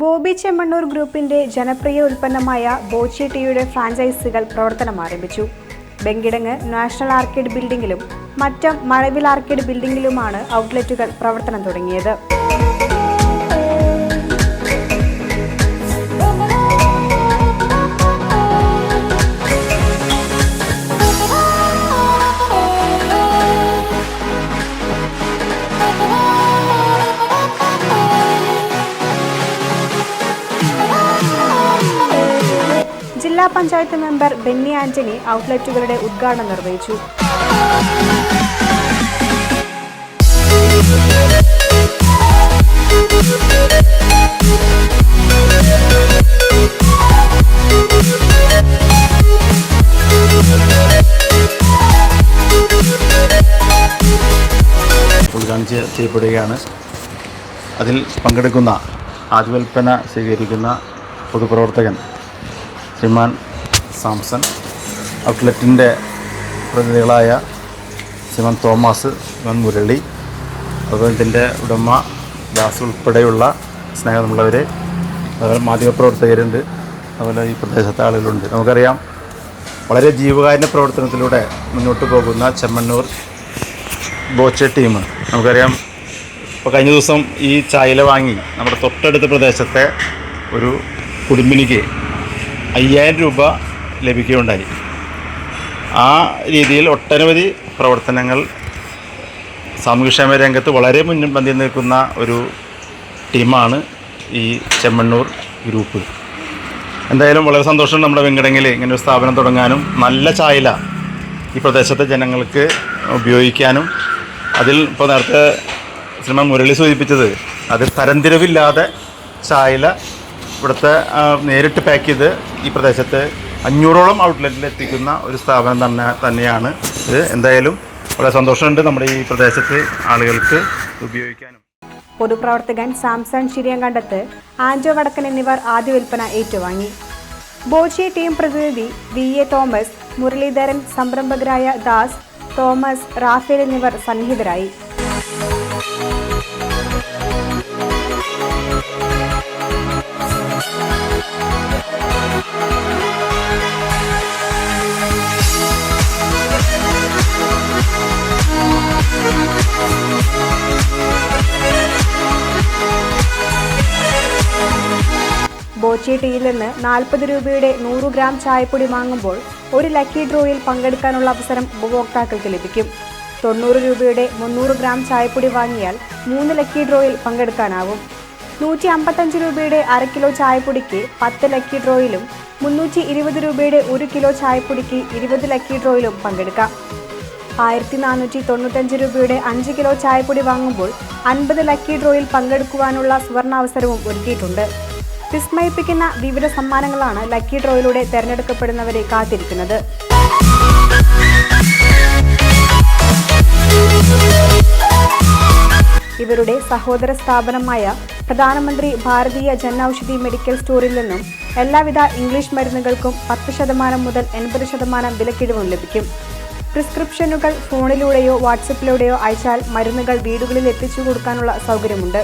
ബോബി ചെമ്മണ്ണൂർ ഗ്രൂപ്പിന്റെ ജനപ്രിയ ഉൽപ്പന്നമായ ബോച്ചി ടീയുടെ ഫ്രാഞ്ചൈസികൾ പ്രവർത്തനം ആരംഭിച്ചു. ബെങ്കിടങ്ങ് നാഷണൽ ആർക്കേഡ് ബിൽഡിംഗിലും മറ്റം മഴവിൽ ആർക്കേഡ് ബിൽഡിംഗിലുമാണ് ഔട്ട്ലെറ്റുകൾ പ്രവർത്തനം തുടങ്ങിയത്. ജില്ലാ പഞ്ചായത്ത് മെമ്പർ ബെന്നി ആന്റണി ഔട്ട്ലെറ്റുകളുടെ ഉദ്ഘാടനം നിർവഹിച്ചു. ഉദ്ഘാടനം ചെയ്യ- ചെയ്യപ്പെടുകയാണ്. അതിൽ പങ്കെടുക്കുന്ന ആദ്യവൽപ്പന സ്വീകരിക്കുന്ന പൊതുപ്രവർത്തകൻ ശ്രീമാൻ സാംസൺ. ഔട്ട്ലെറ്റിന്റെ പ്രതിനിധികളായ ശ്രീമാൻ തോമസ് ശ്രീമാൻ മുരളി അതുപോലെ ഇതിന്റെ ഉടമ ദാസ് ഉൾപ്പെടെയുള്ള സ്നേഹമുള്ളവർ അതുപോലെ മാധ്യമപ്രവർത്തകരുണ്ട് അതുപോലെ ഈ പ്രദേശത്തെ ആളുകളുണ്ട്. നമുക്കറിയാം വളരെ ജീവകാരുണ്യ പ്രവർത്തനത്തിലൂടെ മുന്നോട്ട് പോകുന്ന ചെമ്മണ്ണൂർ ബോച്ച ടീം. നമുക്കറിയാം ഇപ്പോൾ കഴിഞ്ഞ ദിവസം ഈ ചായല വാങ്ങി നമ്മുടെ തൊട്ടടുത്ത പ്രദേശത്തെ ഒരു കുടുംബിനിക്ക് അയ്യായിരം രൂപ ലഭിക്കുകയുണ്ടായി. ആ രീതിയിൽ ഒട്ടനവധി പ്രവർത്തനങ്ങൾ സാമൂഹ്യക്ഷേമ രംഗത്ത് വളരെ മുൻപന്തിയിൽ നിൽക്കുന്ന ഒരു ടീമാണ് ഈ ചെമ്മണ്ണൂർ ഗ്രൂപ്പ്. എന്തായാലും വളരെ സന്തോഷം നമ്മുടെ വെങ്കടങ്ങിൽ ഇങ്ങനെ ഒരു സ്ഥാപനം തുടങ്ങാനും നല്ല ചായല ഈ പ്രദേശത്തെ ജനങ്ങൾക്ക് ഉപയോഗിക്കാനും. അതിൽ ഇപ്പോൾ നേരത്തെ സിനിമ മുരളി സൂചിപ്പിച്ചത് അതിൽ തരംതിരിവില്ലാതെ ചായല ഇവിടുത്തെ നേരിട്ട് പാക്ക് ചെയ്ത് ഈ പ്രദേശത്ത് അഞ്ഞൂറോളം ഔട്ട്ലെറ്റിൽ എത്തിക്കുന്ന ഒരു സ്ഥാപനം തന്നെ തന്നെയാണ് ഇത്. എന്തായാലും വളരെ സന്തോഷമുണ്ട് നമ്മുടെ ഈ പ്രദേശത്ത് ആളുകൾക്ക് ഉപയോഗിക്കാനും. പൊതുപ്രവർത്തകൻ സാംസൺ ശിരിയങ്കണ്ടത്ത് ആൻജോ വടക്കൻ എന്നിവർ ആദ്യ വിൽപ്പന ഏറ്റുവാങ്ങി. ബോച്ചി ടീം പ്രതിനിധി വി എ തോമസ് മുരളീധരൻ സംരംഭകരായ ദാസ് തോമസ് റാഫേൽ എന്നിവർ സന്നിഹിതരായി. ബോച്ചി ടീയിൽ നിന്ന് നാൽപ്പത് രൂപയുടെ നൂറ് ഗ്രാം ചായപ്പൊടി വാങ്ങുമ്പോൾ ഒരു ലക്കി ഡ്രോയിൽ പങ്കെടുക്കാനുള്ള അവസരം ഉപഭോക്താക്കൾക്ക് ലഭിക്കും. തൊണ്ണൂറ് രൂപയുടെ മുന്നൂറ് ഗ്രാം ചായപ്പൊടി വാങ്ങിയാൽ മൂന്ന് ലക്കി ഡ്രോയിൽ പങ്കെടുക്കാനാവും. നൂറ്റി അമ്പത്തഞ്ച് രൂപയുടെ അര കിലോ ചായപ്പൊടിക്ക് പത്ത് ലക്കി ഡ്രോയിലും മുന്നൂറ്റി ഇരുപത് രൂപയുടെ ഒരു കിലോ ചായപ്പൊടിക്ക് ഇരുപത് ലക്കി ഡ്രോയിലും പങ്കെടുക്കാം. ആയിരത്തി നാനൂറ്റി തൊണ്ണൂറ്റഞ്ച് രൂപയുടെ അഞ്ച് കിലോ ചായപ്പൊടി വാങ്ങുമ്പോൾ അൻപത് ലക്കി ഡ്രോയിൽ പങ്കെടുക്കുവാനുള്ള സുവർണാവസരവും ഒരുക്കിയിട്ടുണ്ട്. വിസ്മയിപ്പിക്കുന്ന വിവിധ സമ്മാനങ്ങളാണ് ലക്കി ഡ്രോയിലൂടെ തെരഞ്ഞെടുക്കപ്പെടുന്നവരെ കാത്തിരിക്കുന്നത്. ഇവരുടെ സഹോദര സ്ഥാപനമായ പ്രധാനമന്ത്രി ഭാരതീയ ജൻ ഔഷധി മെഡിക്കൽ സ്റ്റോറിൽ നിന്നും എല്ലാവിധ ഇംഗ്ലീഷ് മരുന്നുകൾക്കും പത്ത് ശതമാനം മുതൽ എൺപത് ശതമാനം വിലക്കിഴിവും ലഭിക്കും. പ്രിസ്ക്രിപ്ഷനുകൾ ഫോണിലൂടെയോ വാട്സപ്പിലൂടെയോ അയച്ചാൽ മരുന്നുകൾ വീടുകളിൽ എത്തിച്ചു കൊടുക്കാനുള്ള സൗകര്യമുണ്ട്.